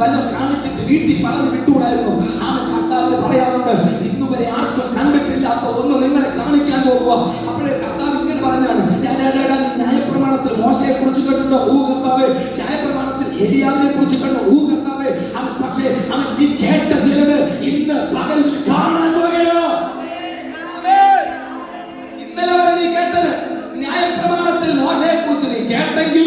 വല്ലതും കാണിച്ചിട്ട് വീട്ടിൽ പറഞ്ഞു വിട്ടുകൂടായിരുന്നു. ആണ് കർത്താവിന് പറയാറുണ്ട് ഇന്നുവരെ ആർക്കും കണ്ടിട്ടില്ലാത്ത ഒന്ന് നിങ്ങളെ കാണിക്കാൻ പോകുക അപ്പോഴേ കർത്താവ് ഇങ്ങനെ പറഞ്ഞാണ് ഞാൻ ന്യായപ്രമാണത്തിൽ മോശയെ കുറിച്ച് കേട്ടിട്ടുണ്ടോ ഊ കർത്താവേ? ന്യായപ്രമാണത്തിൽ എലിയാവിനെ കുറിച്ച് കണ്ടോ ഊ കർത്താവേ? അവൻ പക്ഷേ അവൻ നീ കേട്ട ചിലത് ഇന്ന് പകൽ കാണാൻ പോകുകയോ ഇന്നലെ വരെ നീ കേട്ടത് ന്യായപ്രമാണത്തിൽ മോശയെ കുറിച്ച് നീ കേട്ടെങ്കിൽ